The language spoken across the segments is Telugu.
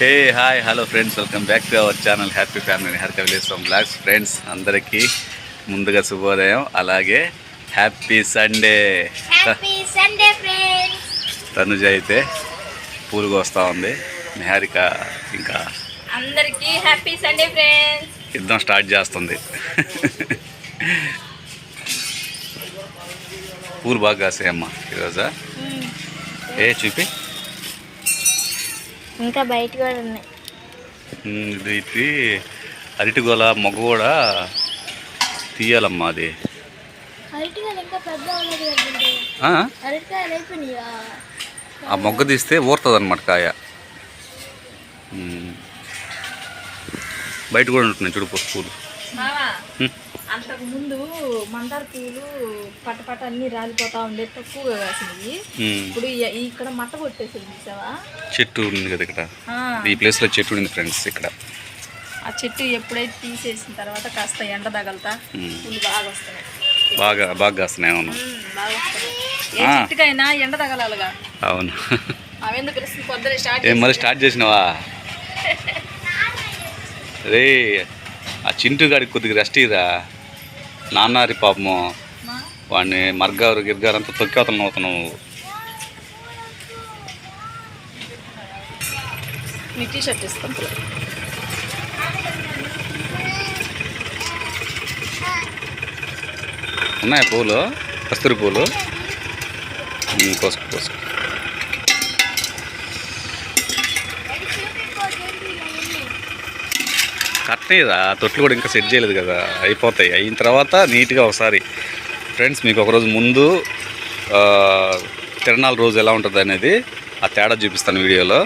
Hey hi hello friends welcome back to our channel happy family Harika village from blogs. Friends అందరికీ ముందుగా శుభోదయం అలాగే హ్యాపీ సండే. తనుజ అయితే పూలు కోస్తూ ఉంది నిహారిక ఇంకా అందరికీ హ్యాపీ సండే ఫ్రెండ్స్. యుద్ధం స్టార్ట్ చేస్తుంది. పూలు బాగా కాసాయమ్మా ఈరోజు. ఏ చూపి. ఇంకా బయట కూడా ఉన్నాయి. ఇది అరటి గోల మొగ్గ కూడా తీయాలమ్మా అది. ఆ? మొగ్గ తీస్తే ఊరుతుంది అనమాట కాయ. బయట కూడా ఉంటున్నాయి చూడు పూలు అంతకు ముందు మందార పూలు పట్ట పట్ట అన్ని రాలిపోతా ఉండే తక్కువగా కాసినవి. ఇప్పుడు ఇక్కడ మట్ట కొట్టేసింది చూసావా? చెట్టు ఉంది కదా ఇక్కడ. ఈ ప్లేస్లో చెట్టు ఉంది ఫ్రెండ్స్ ఇక్కడ. ఆ చెట్టు ఎప్పుడైతే తీసేసిన తర్వాత కాస్త ఎండ తగలతా. పూలు బాగా వస్తున్నాయి. బాగా బాగా కాస్తున్నాయి అవును. బాగా వస్తున్నాయి. ఏ ఆ. చెట్టుకైనా ఎండ తగలాలిగా. అవును. అవెందుకు పొద్దున స్టార్ట్ మరి స్టార్ట్ చేసినావా? రే ఆ చింటు గాడికి కొద్దిగా రెస్ట్ ఇరా నాన్నారి పాపము వాడిని మర్గారు గిర్గారు అంతా తొక్కేతను అవుతున్నావు. మీ టీ షర్ట్ ఇస్తాం ఉన్నాయా పూలు? కస్తూరి పూలు? ఉమ్, కోసుకో. కోసుకో తొట్లు కూడా ఇంకా సెట్ చేయలేదు కదా అయిపోతాయి. అయిన తర్వాత నీట్గా ఒకసారి ఫ్రెండ్స్ మీకు ఒకరోజు ముందు తిరణాల రోజు ఎలా ఉంటుంది అనేది ఆ తేడా చూపిస్తాను వీడియోలో.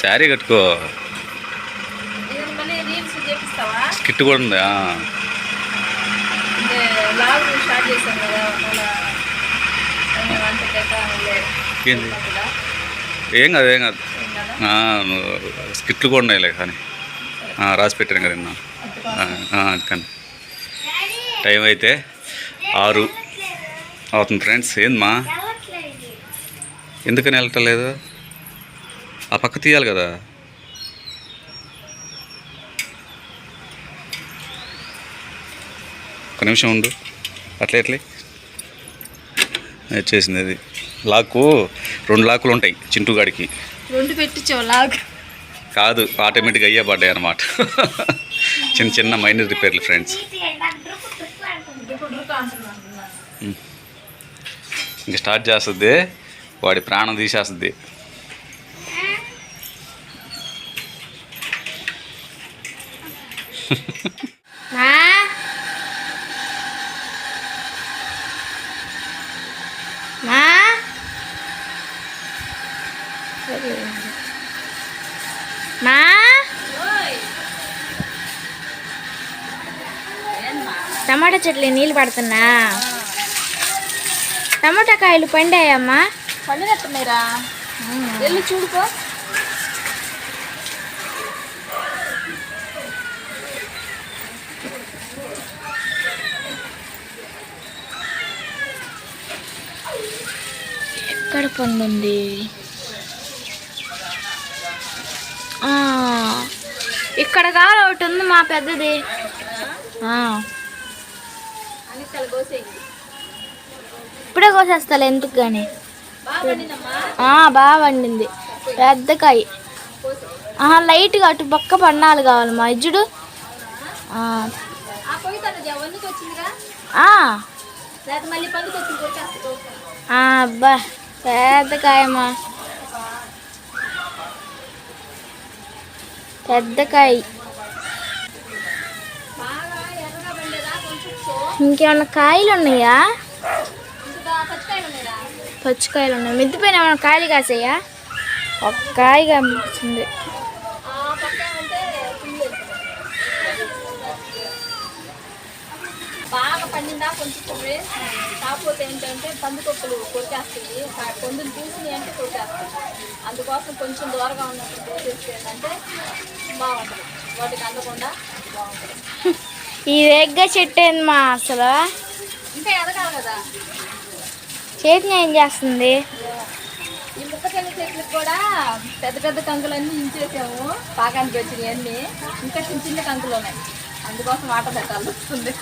శారీ కట్టుకో. కిట్ కూడా ఉంది లాగ్ స్టార్ట్ చేశాను కదా ఏంది ఏం కాదు ఏం కాదు. స్కిట్లు కూడా ఉన్నాయిలే కానీ. రాసి పెట్టాను కదా నిన్న. కానీ. టైం అయితే ఆరు అవుతుంది ఫ్రెండ్స్. ఏందమ్మా? ఎందుకని వెళ్ళటలేదు? ఆ పక్క తీయాలి కదా. ఒక నిమిషం ఉండు. అట్లే ఎట్లే చేసింది అది. లాకు రెండు లాకులు ఉంటాయి చింటుగాడికి రెండు పెట్టించావు లాగ్ కాదు ఆటోమేటిక్గా అయ్యే పడ్డాయి అనమాట చిన్న చిన్న మైనర్ రిపేర్లు ఫ్రెండ్స్. ఇంక స్టార్ట్ చేస్తుంది వాడి ప్రాణం తీసేస్తుంది మా మా టమాటా చెట్లు నీళ్ళు పడుతున్నా. టమాటా కాయలు పండాయమ్మా. పండినట్టున్నాయిరా వెళ్ళి చూడుకో. ఎక్కడ పండుంది? ఇక్కడ కాదు ఒకటి ఉంది మా పెద్దది. ఇప్పుడే కోసేస్తాలే ఎందుకు కానీ బాగా పండింది పెద్ద కాయ. ఆహా, లైట్గా అటు పక్క పన్నాలు కావాలి మా ఇజ్జుడు అబ్బా పెద్ద కాయమ్మా. పెద్ద కాయ బాగా ఎర్రగా పండేదా ఇంకేమన్నా కాయలు ఉన్నాయా పచ్చికాయలు ఉన్నాయి మిద్దిపోయిన ఏమైనా కాయలు కాసాయా? ఒక కాయ ఫుల్ బాగా పండిందా కొంచెం కాకపోతే ఏంటంటే పందికొక్కలు ఆ పొందులు తీసి అంటే కొట్టేస్తుంది. అందుకోసం కొంచెం దూరంగా ఉన్నప్పుడు తీసేస్తే ఏంటంటే బాగుంటుంది. వాటికి అందకుండా బాగుంటుంది. ఈ వేగ్గ చెట్టు ఏందమ్మా అసలు? చేతిని ఏం చేస్తుంది? ఈ ముక్కచెల్లి చెట్లకు కూడా పెద్ద పెద్ద కంకులన్నీ ఇంచేసాము పాకానికి వచ్చినాయి అన్నీ. ఇంకా చిన్న చిన్న కంకులు ఉన్నాయి. అందుకోసం వాటర్ పెట్టాల్సి వస్తుంది.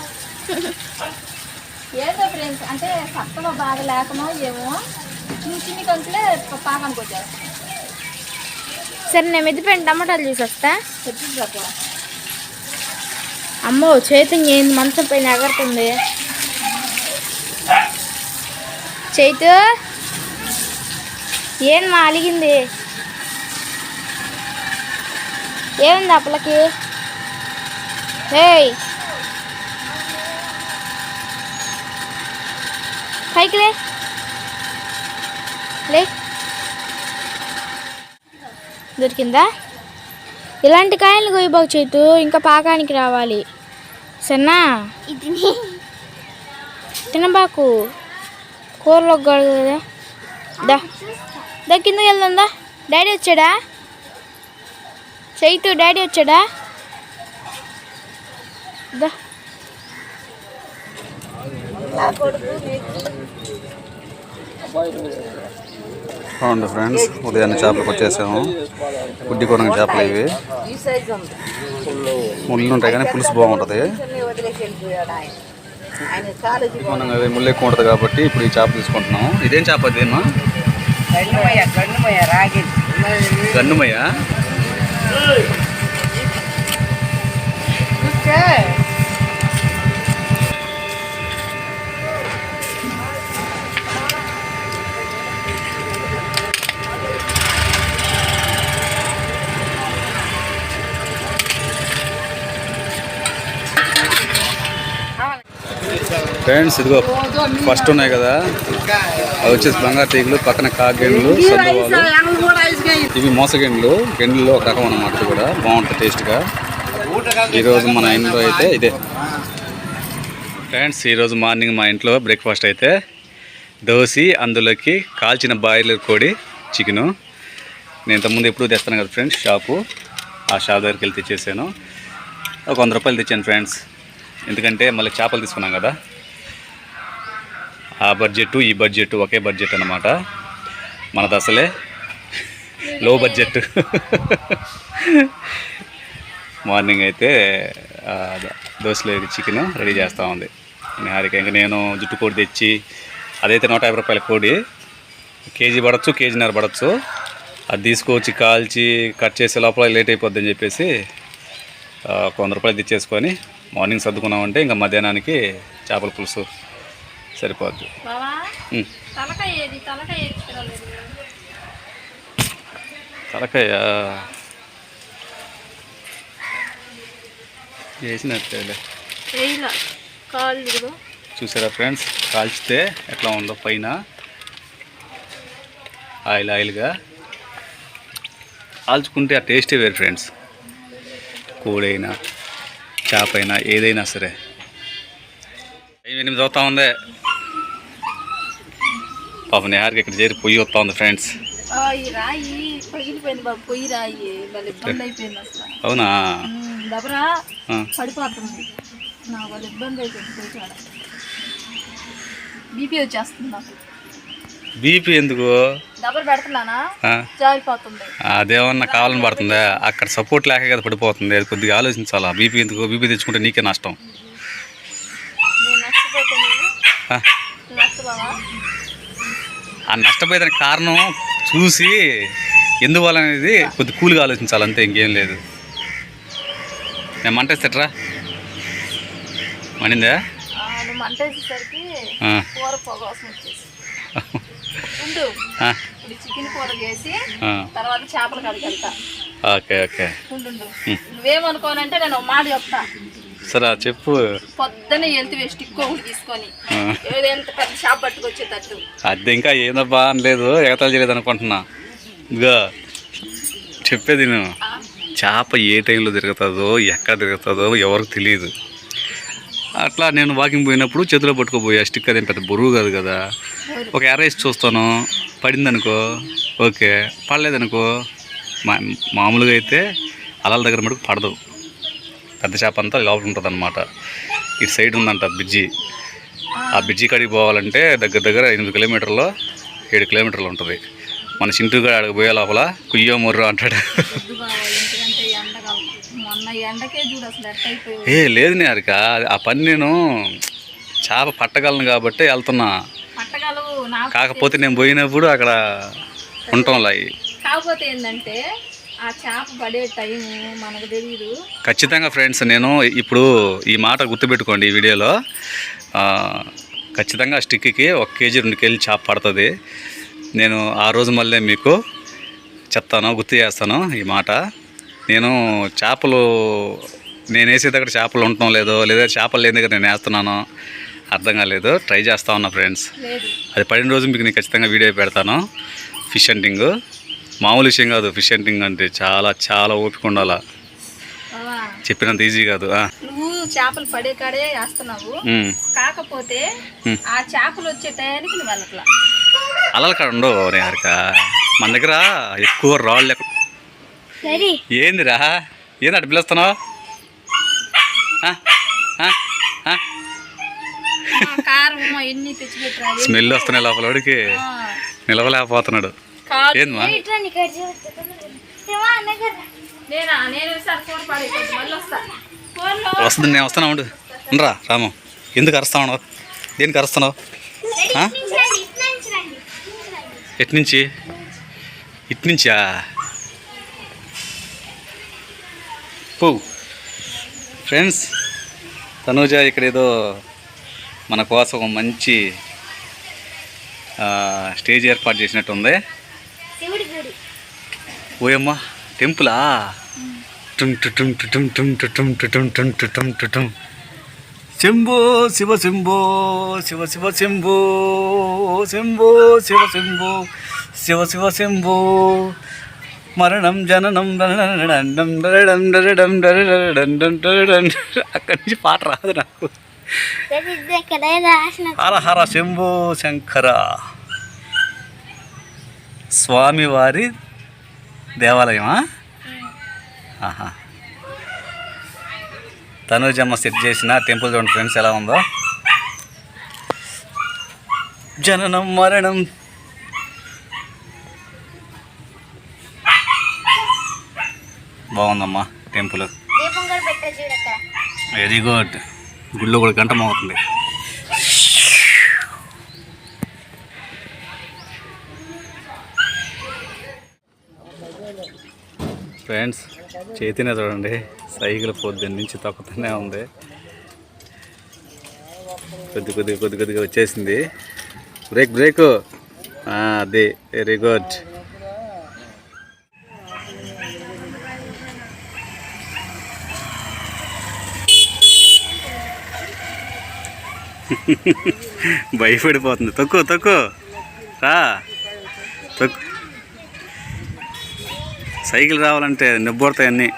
ఏదో ఫ్రెండ్స్ అంటే సత్తలో బాగా లేకనో ఏమో చిన్న చిన్న కంకులే పాకానికి వచ్చేస్తాయి. సరే నేను మిద్దిపోయిన టమాటాలు చూసి వస్తా చెట్టు అమ్మో చైతన్య ఏంది? మంచం పైన ఎగరుతుంది చైతు ఏం మా అలిగింది? ఏముంది అప్పలకి ఏయ్! పైకి లే. లే. దొరికిందా? ఇలాంటి కాయలు కొయ్యబాకు చేతు ఇంకా పాకానికి రావాలి. సన్నా? తినబాకు కూరలో గడదు కదా. దా. దా కిందకి వెళ్దాం దా. డాడీ వచ్చాడా? చైతు డాడీ వచ్చాడా? దా. బాగుంది ఫ్రెండ్స్. ఉదయాన్నే చేపలకు వచ్చేసాము. గుడ్డి కొనగ చేపలు ఇవి. ముళ్ళు ఉంటాయి కానీ పులుసు బాగుంటుంది. మనం అది ముళ్ళు ఎక్కువ ఉంటుంది కాబట్టి ఇప్పుడు ఈ చేప తీసుకుంటున్నాము. ఇదేం చేప అదేమా గన్నుమయ్య. ఫ్రెండ్స్ ఇదిగో ఫస్ట్ ఉన్నాయి కదా. అవి వచ్చేసి బంగారు తీగలు పక్కన కాగెండ్లు సందువాలు ఇవి మోసగెండ్లు గెండ్లు ఒక రకం అన్నమాట ఇది కూడా. బాగుంటుంది టేస్ట్గా ఈరోజు మన ఇంట్లో అయితే ఇదే. ఫ్రెండ్స్ ఈరోజు మార్నింగ్ మా ఇంట్లో బ్రేక్ఫాస్ట్ అయితే దోశ అందులోకి కాల్చిన బాయిలర్ కోడి చికెను నేను ఇంతకుముందు ఎప్పుడు తెస్తాను కదా ఫ్రెండ్స్ షాపు ఆ షాప్ దగ్గరికి వెళ్ళి తెచ్చేసాను. ఒక వంద రూపాయలు తెచ్చాను ఫ్రెండ్స్ ఎందుకంటే మళ్ళీ చేపలు తీసుకున్నాం కదా. ఆ బడ్జెట్ ఈ బడ్జెట్ ఒకే బడ్జెట్ అన్నమాట. మనది అసలే లో బడ్జెట్ మార్నింగ్ అయితే దోశలో చికెన్ రెడీ చేస్తూ ఉంది. నిహారిక ఇంకా నేను జుట్టు కోడి తెచ్చి అదైతే నూట యాభై రూపాయల కోడి. కేజీ పడచ్చు కేజీన్నర పడచ్చు. అది తీసుకొచ్చి కాల్చి కట్ చేసే లోపల లేట్ అయిపోద్ది అని చెప్పేసి ఒక వంద రూపాయలు తెచ్చేసుకొని మార్నింగ్ సర్దుకున్నామంటే ఇంకా మధ్యాహ్నానికి చేపల పులుసు. సరిపోద్ది. తలకాయ వేసినట్లే చూసారా ఫ్రెండ్స్? కాల్చితే ఎట్లా ఉందో పైన. ఆయిల్ ఆయిల్గా. కాల్చుకుంటే ఆ టేస్టే వేరు ఫ్రెండ్స్. కోడైనా చేప అయినా ఏదైనా సరే. ఎనిమిది అవుతా ఉంది. పాప నేహారికి ఇక్కడ చేరి పొయ్యి వస్తూ ఉంది ఫ్రెండ్స్ అవునా? బీపీ వచ్చేస్తుంది నాకు. బీపీ ఎందుకు? అదేమన్నా కావాలని పడుతుందా? అక్కడ సపోర్ట్ లేక కదా పడిపోతుంది. అది కొద్దిగా ఆలోచించాలా? బీపీ ఎందుకు? బీపీ తెచ్చుకుంటే నీకే నష్టం. ఆ, నష్టపోయేదానికి కారణం చూసి ఎందువల్ల అనేది కొద్ది కూల్గా ఆలోచించాలి అంతే ఇంకేం లేదు. నేను మంటేస్తట్రా మండిందా? Okay okay. నువ్వేమనుకోనంటే నేను మాట చెప్తా. సరే చెప్పు. పొద్దున్న వెళ్తే స్టిక్ ఒకటి తీసుకొని. ఎంత పెద్ద షాప్ పట్టుకొచ్చేటట్టు. అది ఇంకా ఏందబ్బా అని లేదు ఎగతాలు చేయలేదు అనుకుంటున్నా. ఇదిగో చెప్పేది నేను. చేప ఏ టైంలో తిరుగుతుందో ఎక్కడ తిరుగుతుందో ఎవరికి తెలియదు. అట్లా నేను వాకింగ్ పోయినప్పుడు చేతిలో పట్టుకోపోయా. స్టిక్ అదేం పెద్ద బరువు కాదు కదా. ఒక ఎరేసి చూస్తాను. పడిందనుకో ఓకే. పడలేదనుకో మా మామూలుగా అయితే అలల దగ్గర మటుకు పడదు. పెద్ద చేప అంతా లోపల ఉంటుంది అనమాట ఇటు సైడ్ ఉందంట బ్రిడ్జి. ఆ బ్రిడ్జి కాడికి పోవాలంటే దగ్గర దగ్గర ఎనిమిది కిలోమీటర్లు ఏడు కిలోమీటర్లు ఉంటుంది. మన చింటూగా అక్కడికి పోయే లోపల కుయ్యో ముర్రో అంటాడు. ఏ లేదు నేరిక ఆ పని నేను చేప పట్టగలను కాబట్టి వెళ్తున్నా. కాకపోతే నేను పోయినప్పుడు అక్కడ ఉంటాంలా అవి కాకపోతే ఏంటంటే ఆ చేప పడే టైం మనకు తెలియదు ఖచ్చితంగా ఫ్రెండ్స్ నేను ఇప్పుడు ఈ మాట గుర్తుపెట్టుకోండి ఈ వీడియోలో. ఖచ్చితంగా స్టిక్కి ఒక కేజీ రెండు కేజీ చేప పడుతుంది. నేను ఆ రోజు మళ్ళీ మీకు చెప్తాను గుర్తు చేస్తాను ఈ మాట. నేను చేపలు నేను వేసే దగ్గర చేపలు ఉండటం లేదో లేదా చేపలు లేని దగ్గర నేను వేస్తున్నాను అర్థం కాలేదు. ట్రై చేస్తా ఉన్నా ఫ్రెండ్స్. అది పడిన రోజు మీకు నేను ఖచ్చితంగా వీడియో పెడతాను. Fish hunting. మామూలు విషయం కాదు ఫిష్ హంటింగ్ అంటే చాలా చాలా ఓపిక ఉండాలా? చెప్పినంత ఈజీ కాదు ఆ. నువ్వు చేపలు పడే కాడే వేస్తున్నావు. కాకపోతే. ఆ చేపలు వచ్చే టయానికి నువ్వు వెళ్ళట్లా. అలలు కాడ ఉండవు నేహరిక మన దగ్గర ఎక్కువ రాళ్ళు ఏందిరా? ఏంది అటు పిలుస్తున్నావు? స్మెల్ వస్తున్నాయి లోపల వాడికి. నిలవలేకపోతున్నాడు. వస్తుంది నేను వస్తాను ఉండు? ఉండరా రాము. ఎందుకు అరుస్తా ఉన్నావు దేనికి అరుస్తున్నావు? ఎటు నుంచి ఇటు నుంచా పో. ఫ్రెండ్స్ తనూజ ఇక్కడ ఏదో మన కోసం ఒక మంచి ఆ, స్టేజ్ ఏర్పాటు చేసినట్టు ఉంది. శివుడి గుడి ఓయమ్మా టెంపులా టుమ్ టుటుమ్ టుటుమ్ టుమ్ టుటుమ్ టుటుమ్ టుమ్ టుటుమ్ టుటుమ్ శంభో శివ శంభో శివ శివ శంభో శంభో శివ శంభో శివ శివ శంభో మరణం జననం దరడడం దరడం దరడం దరడడం దరడం అక్కడి నుంచి పాట రాదు నాకు హర హర శంభో శంకర స్వామివారి దేవాలయమా? ఆహా. తనూజమ్మ సెట్ చేసిన టెంపుల్ చూడండి ఫ్రెండ్స్ ఎలా ఉందో. జననం మరణం. బాగుందమ్మా టెంపుల్. వెరీ గుడ్ గుళ్ళో కూడా గంట మోగుతుంది. ఫ్రెండ్స్ చేతినే చూడండి. సైకిల్ పొద్దున్న నుంచి తొక్కుతూనే ఉంది. కొద్ది కొద్దిగా కొద్ది కొద్దిగా వచ్చేసింది. బ్రేక్ బ్రేక్ అది వెరీ గుడ్ భయపడిపోతుంది. తక్కువ తక్కువ రా. సైకిల్ రావాలంటే నిబ్బడతాయి అన్నీ.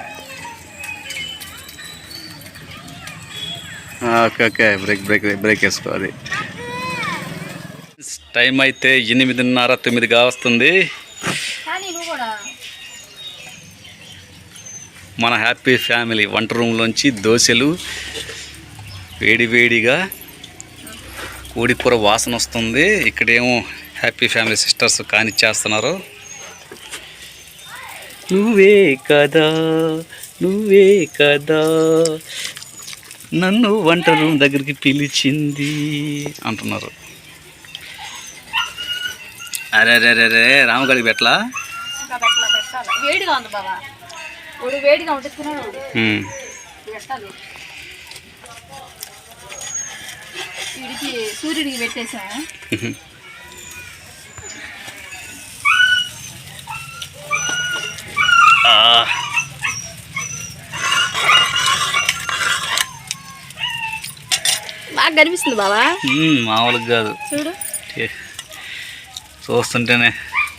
Okay okay brake brake brake వేసుకో అది టైం అయితే ఎనిమిదిన్నర తొమ్మిదిగా వస్తుంది. మన హ్యాపీ ఫ్యామిలీ వంట రూమ్లోంచి దోశలు వేడి వేడిగా కోడికూర వాసన వస్తుంది. ఇక్కడేమో హ్యాపీ ఫ్యామిలీ సిస్టర్స్ కానిచ్చేస్తున్నారు. నువ్వే కదా నువ్వే కదా. నన్ను వంట రూమ్ దగ్గరికి పిలిచింది అంటున్నారు. అరే అరే అరే అరే రామగడికి పెట్టాలా? పెట్టాలా. వేడిగా ఉంది బాబా వాడు వేడిగా ఉంటే తినడు ఉమ్. పెట్టాలి వీడికి సూర్యుడికి పెట్టేసా ఆ. బాగా కనిపిస్తుంది బాబా మామూలుగా కాదు. చూడు. చూస్తుంటేనే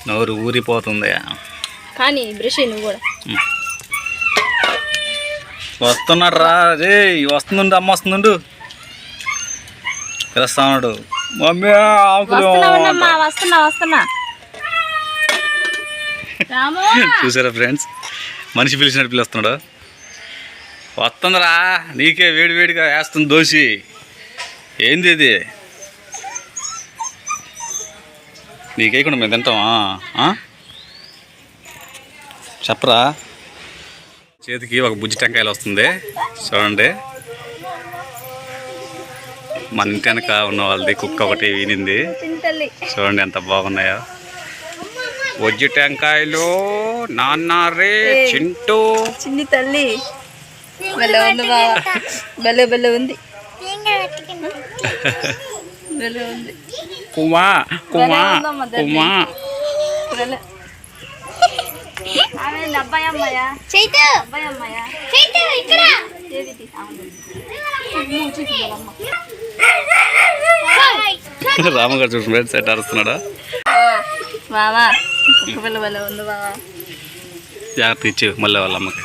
నోరు ఊరిపోతుంది. కానీ బ్రష్ నువ్వు కూడా. వస్తున్నాడు రా. రే వస్తుందండు అమ్మ వస్తుందండు పిలుస్తా ఉన్నాడు మమ్మీ ఆకులు వస్తున్నా వస్తున్నా. చూసారా ఫ్రెండ్స్ మనిషి పిలిచినట్టు పిలుస్తున్నాడు? వస్తుందిరా నీకే వేడి వేడిగా వేస్తుంది దోషి ఏంది ఇది? నీకేయకుండా మేము తింటామా? చెప్పరా? చేతికి ఒక బుజ్జి టెంకాయలు వస్తుంది. చూడండి. మన ఇంటి వెనక ఉన్న వాళ్ళది కుక్క ఒకటి వినింది. చూడండి ఎంత బాగున్నాయో. బుజ్జి టెంకాయలు నాన్నారే చింటూ. చిన్ని తల్లి. భలే ఉంది బావా. భలే భలే ఉంది. భలే కుమా కుమా. కుమా. రామగారు చూసిన ఎట్ అరుస్తున్నాడా బావా కుక్క పిల్ల భలే ఉంది బావా. జాగ్రత్త ఇచ్చి మళ్ళీ వాళ్ళ అమ్మకి?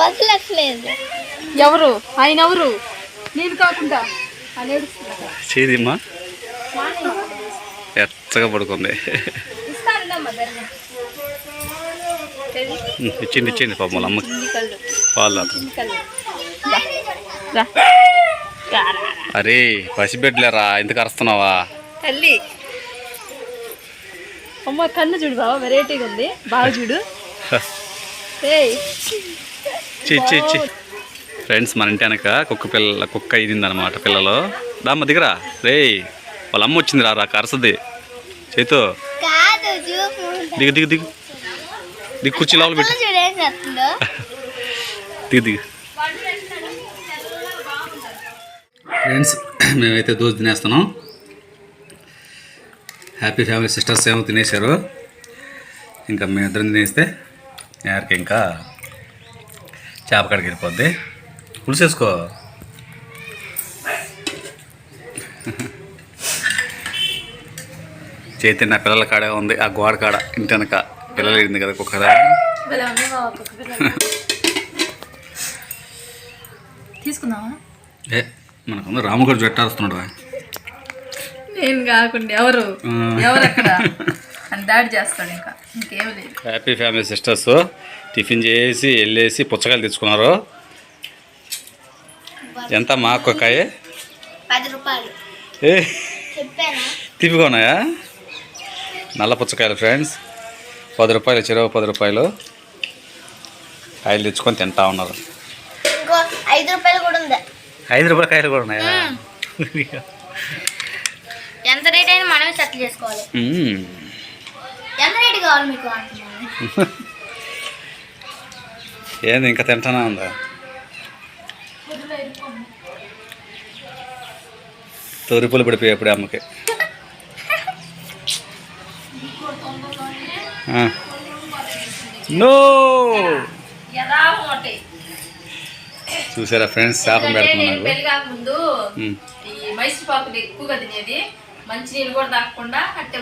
వదలట్లేదు. ఎవరు? ఆయన ఎవరు? నేను కాకుండా. చేదిమ్మా ఎచ్చగా పడుకుంది? ఇచ్చింది ఇచ్చింది పాపం వాళ్ళ అమ్మకి. పాలు రా. అరే పసిబిడ్డలేరా ఎందుకు అరుస్తున్నావా? తల్లి. అమ్మ కన్ను చూడు బావ వెరైటీగా ఉంది. బాగా చూడు. ఇచ్చి ఫ్రెండ్స్ మన ఇంటి వెనక కుక్క పిల్ల కుక్క ఇదింది అనమాట పిల్లలు. దామ్మ దిగరా. రే వాళ్ళ అమ్మ వచ్చింది రా రా కరసది చేతు దిగు దిగు దిగు. దిగు కుర్చీ లోపల పెట్టు. దిగు దిగు. ఫ్రెండ్స్ మేమైతే దోశ తినేస్తున్నాం. హ్యాపీ ఫ్యామిలీ సిస్టర్స్ ఏమో తినేశారు. ఇంకా మేమిద్దరం తినేస్తే యారికి ఇంకా చేప కాడికి వెళ్ళిపోద్ది. పులుసు వేసుకో చేతి నా పిల్లల కాడే ఉంది ఆ గోడ కాడ ఇంటి వెనక. పిల్లలు వెళ్ళింది కదా కుక్కర. తీసుకుందామా? ఏ మనకు రామగోడు జట్టారుస్తున్నాడు నేను కాకుండా ఎవరు. ఎవరు అక్కడ? అని దాడి చేస్తాడు ఇంకా. ఇంకేమి లేదు. హ్యాపీ ఫ్యామిలీ సిస్టర్స్ టిఫిన్ చేసి వెళ్ళేసి పుచ్చకాయలు తెచ్చుకున్నారు. ఎంత మా ఒక్కొక్కాయ పది రూపాయలు. ఏ? ఉన్నాయా నల్ల పుచ్చకాయలు ఫ్రెండ్స్ పది రూపాయలు చెరువు పది రూపాయలు. కాయలు తెచ్చుకొని తింటా ఉన్నారు. ఇంకో ఐదు రూపాయలు కూడా ఉంది. ఐదు రూపాయల కాయలు కూడా ఉన్నాయా? ఎంత రేట్ అయినా మనమే సెటిల్ చేసుకోవాలి. మ్మ్. ఎంత రేట్ కావాలి మీకు అంటున్నాను? ఏంది ఇంకా తింటానా ఉందా? తోరిపులు పడిపోయాయి అప్పుడే అమ్మకి. నో! చూసారా ఫ్రెండ్స్? శాపం పెడుతున్నారు. పెళ్ళి కాకముందు ఉమ్. ఈ మైసూర్ పాకులు ఎక్కువగా తినేది. మంచి నీళ్ళు కూడా అట్టే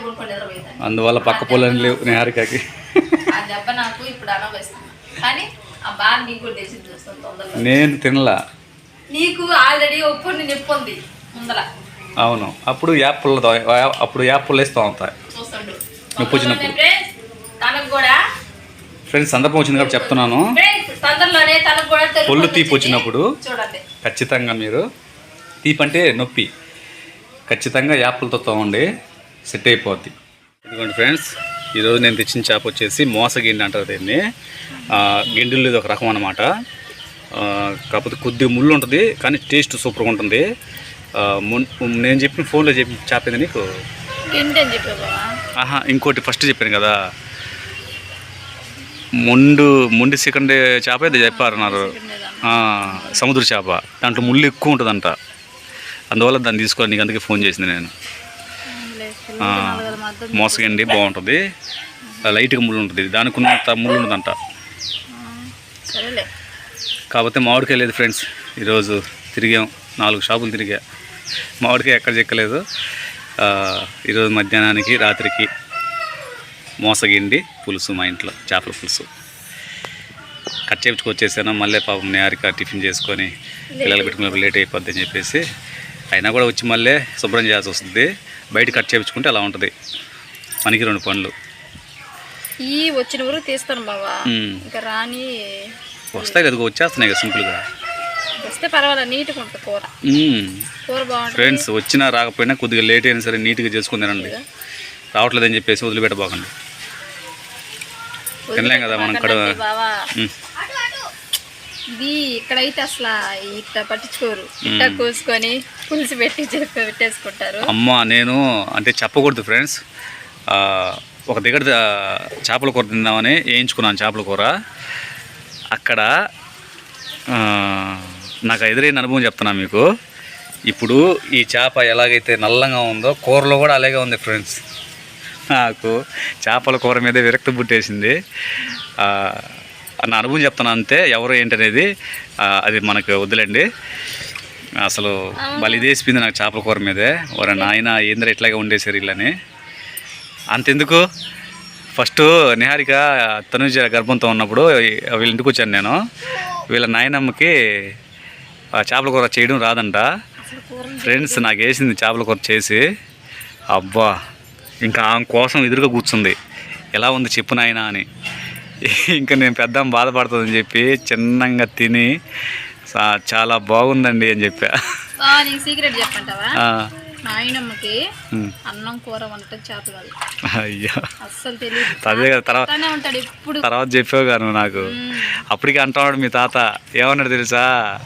అందువల్ల పక్క పొలం లేవు నేహారికకి. ఆ దెబ్బ నాకు ఇప్పుడు అనుభవిస్తాను కానీ ఆ బాధ నీకు కూడా తెలిసి చూస్తాను తొందరగా. నేను తినలా. నీకు ఆల్రెడీ ఒప్పుడు నొప్పి ఉంది ముందర అవును. అప్పుడు యాప్లు అప్పుడు యాప్లు వేస్తూ ఉంటాయి చూస్తాడు. నొప్పి వచ్చినప్పుడు. తనకు కూడా ఫ్రెండ్స్ సందర్భం వచ్చింది కాబట్టి చెప్తున్నాను. ఒళ్ళు తీపి. వచ్చినప్పుడు ఖచ్చితంగా మీరు తీపి అంటే నొప్పి. ఖచ్చితంగా యాప్లతో తోమండి. సెట్ అయిపోద్ది. ఇదిగోండి ఫ్రెండ్స్ ఈరోజు నేను తెచ్చిన చేప వచ్చేసి మోసగిండి అంటారు దీన్ని. గిండిలో ఇది ఒక రకం అనమాట కాకపోతే కొద్దిగా ముళ్ళు ఉంటుంది కానీ టేస్ట్ సూపర్గా ఉంటుంది. నేను చెప్పిన ఫోన్లో చెప్పిన చేప నీకు? చెప్పే ఆహా ఇంకోటి ఫస్ట్ చెప్పాను కదా. ముండు ముండి సెకండ్ చేప ఇది చెప్పారన్నారు. సముద్ర చేప. దాంట్లో ముళ్ళు ఎక్కువ ఉంటుందంట. అందువల్ల దాన్ని తీసుకోవాలి నీకు అందుకే ఫోన్ చేసింది నేను. మోసగండి బాగుంటుంది. లైట్గా ముళ్ళు ఉంటుంది. దానికి ఉన్నంత ముళ్ళు సరేలే. కాకపోతే మామిడికాయ లేదు ఫ్రెండ్స్. ఈరోజు తిరిగాం. నాలుగు షాపులు తిరిగా. మామిడికాయ ఎక్కడ చెక్కలేదు. ఈరోజు మధ్యాహ్నానికి రాత్రికి మోసగిండి పులుసు మా ఇంట్లో చేపల పులుసు. కట్ చేయించుకు వచ్చేసాను మళ్ళీ పాపం నేరిక టిఫిన్ చేసుకొని పిల్లలు పెట్టుకున్నప్పుడు లేట్ అయిపోద్ది అని చెప్పేసి అయినా కూడా వచ్చి మళ్ళీ శుభ్రం చేయాల్సి వస్తుంది. బయట కట్ చేయించుకుంటే అలా ఉంటుంది. మనకి రెండు పనులు. ఈ వచ్చిన వరకు తీస్తాను బావా. ఉమ్. ఇంకా రాని వస్తాయి కదా వచ్చేస్తున్నాయి కదా సింపుల్గా. వస్తే పర్వాలేదు నీట్గా ఉంటుంది కూర. కూర బాగుంటుంది. ఫ్రెండ్స్ వచ్చినా రాకపోయినా కొద్దిగా లేట్ అయినా సరే నీట్గా చేసుకుని తినండి. రావట్లేదని చెప్పేసి వదిలిపెట్టబోకండి. తినలేం కదా మనం ఉమ్. ఇది ఇక్కడైతే అసలు ఇట్ట పట్టించుకోరు. ఇట్ట కోసుకొని పులుసు పెట్టి పెట్టేసుకుంటారు. అమ్మ నేను అంటే చెప్పకూడదు ఫ్రెండ్స్. ఒక దగ్గర చేపల కూర తిందామని వేయించుకున్నాను చేపల కూర. అక్కడ నాకు ఎదురైన అనుభవం చెప్తున్నా మీకు. ఇప్పుడు ఈ చేప ఎలాగైతే నల్లంగా ఉందో కూరలో కూడా అలాగే ఉంది ఫ్రెండ్స్. నాకు చేపల కూర మీద విరక్తి పుట్టేసింది. నా అనుభవం చెప్తున్నా అంతే ఎవరు ఏంటనేది అది మనకు వద్దులేండి. అసలు బలి దేసిపోయింది నాకు చేపల కూర మీదే. ఒక నాయన ఏంద్ర ఇట్లాగే ఉండేసారు వీళ్ళని? అంతెందుకు? ఫస్ట్ నిహారిక తనుజ గర్భంతో ఉన్నప్పుడు వీళ్ళ ఇంటికి వచ్చాను నేను. వీళ్ళ నాయనమ్మకి చేపల కూర చేయడం రాదంట. ఫ్రెండ్స్ నాకు వేసింది చేపల కూర చేసి. అబ్బా! ఇంకా ఆమె కోసం ఎదురుగా కూర్చుంది. ఎలా ఉంది చెప్పు నాయనా అని. ఇంకా నేను పెద్ద బాధపడుతుందని చెప్పి చిన్నంగా తిని "చా- చాలా బాగుందండి అని చెప్పా. సీక్రెట్ చెప్పంటావా? అన్నం కూర చేత కాదు. అయ్యో. అస్సలు తెలియదు అదే కదా తర్వాత అట్లానే ఉంటాడు ఎప్పుడు. తర్వాత చెప్పావు గాను నాకు. అప్పటికి అంటున్నాడు మీ తాత. ఏమన్నాడు తెలుసా?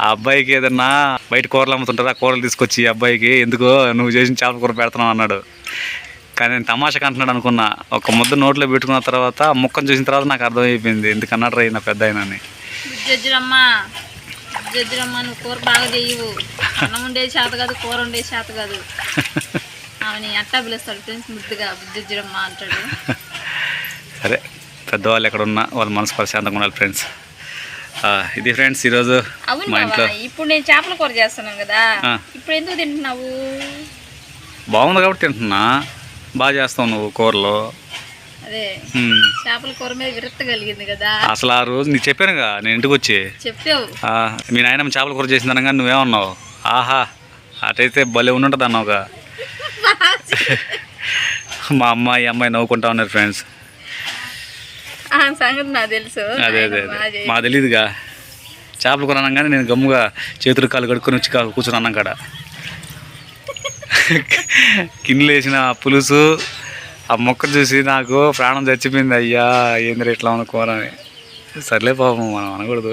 ఆ అబ్బాయికి ఏదన్నా బయట కూరలు అమ్ముతుంటారు? ఆ కూరలు తీసుకొచ్చి ఈ అబ్బాయికి ఎందుకో నువ్వు చేసిన చేపల కూర పెడుతున్నావు అన్నాడు. కానీ నేను తమాషాకి అంటున్నాడు అనుకున్నా. ఒక ముద్ద నోట్లో పెట్టుకున్న తర్వాత ముక్కను చూసిన తర్వాత నాకు అర్థమైపోయింది ఎందుకు అన్నాడు రా నా పెద్ద ఆయన అని కూర బాగా చేయవు. అన్నం ఉండేది చేత కాదు కూర ఉండేది చేత కాదు. ఆమెని అట్టా పిలుస్తాడు ఫ్రెండ్స్ ముద్దుగా జడ్జిరమ్మ అంటాడు. సరే పెద్దవాళ్ళు ఎక్కడ ఉన్నా వాళ్ళ మనసు ప్రశాంతంగా ఉండాలి ఫ్రెండ్స్. ఇది ఫ్రెండ్స్ ఈరోజు మా ఇంట్లో. ఇప్పుడు నేను చేపల కూర చేస్తున్నాను కదా. ఇప్పుడు ఎందుకు తింటున్నావు? బాగుంది కాబట్టి తింటున్నా. బాగా చేస్తావు నువ్వు కూరలో. అదే. చేపల కూర మీద విరక్తి కలిగింది కదా. అసలు ఆ రోజు నీకు చెప్పానుగా నేను ఇంటికి వచ్చి చెప్పావు మీ నాయనమ్మ చేపల కూర చేసింది అనగా నువ్వేమన్నావు? ఆహా అటైతే భలే ఉండుంటుంది అన్నావుగా. మా అమ్మాయి అమ్మాయి నవ్వుకుంటా ఉన్నారు ఫ్రెండ్స్ ఆ సంగతి నాకు తెలుసు. అదే అదే అదే. మా తెలీదుగా. చేపల కూర అనగానే నేను గమ్ముగా చేతులు కాలు కడుక్కొని వచ్చి కా- కూర్చొని అన్నాం కాడ కిన్నెలు వేసిన పులుసు ఆ మొక్క చూసి నాకు ప్రాణం చచ్చిపోయింది. అయ్యా ఏంద్ర ఇట్లా ఉన్న కూర అని సర్లే పాపం మనం అనకూడదు.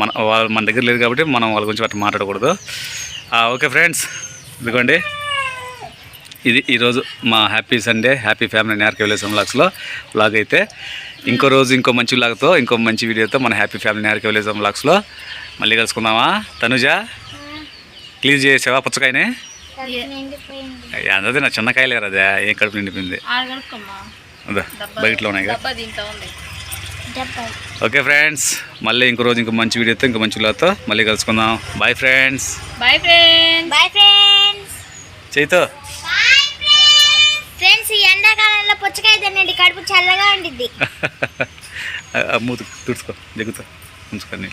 మన వాళ్ళు మన దగ్గర లేదు కాబట్టి మనం వాళ్ళ గురించి అట్లా మాట్లాడకూడదు. ఓకే ఫ్రెండ్స్ ఇదిగోండి. ఇది ఈరోజు మా హ్యాపీ సండే హ్యాపీ ఫ్యామిలీ నేర్క విలేసం వ్లాగ్స్లో వ్లాగ్ అయితే. ఇంకో రోజు ఇంకో మంచి వ్లాగ్తో ఇంకో మంచి వీడియోతో మన హ్యాపీ ఫ్యామిలీ నేర్క విలేసం వ్లాగ్స్లో మళ్ళీ కలుసుకుందామా? తనుజ క్లీన్ చేసావా పుచ్చకాయని? అదే నా చిన్న కాయలేరు అదే ఏం కడుపు నిండిపోయింది? అదా బయటలో ఉన్నాయి కదా? డబ్బా దీంట్లో ఉంది. డెబ్బై ఓకే ఫ్రెండ్స్ మళ్ళీ ఇంకో రోజు ఇంకో మంచి వీడియోతో ఇంకో మంచి వ్లాగ్తో మళ్ళీ కలుసుకుందాం. Bye friends bye friends bye friends చైతో. Friends ఈ ఎండాకాలంలో పుచ్చకాయ తినండి కడుపు చల్లగా ఉండిద్ది. మూతు తుడుచుకో జగ్గుతో ఉంచుకొని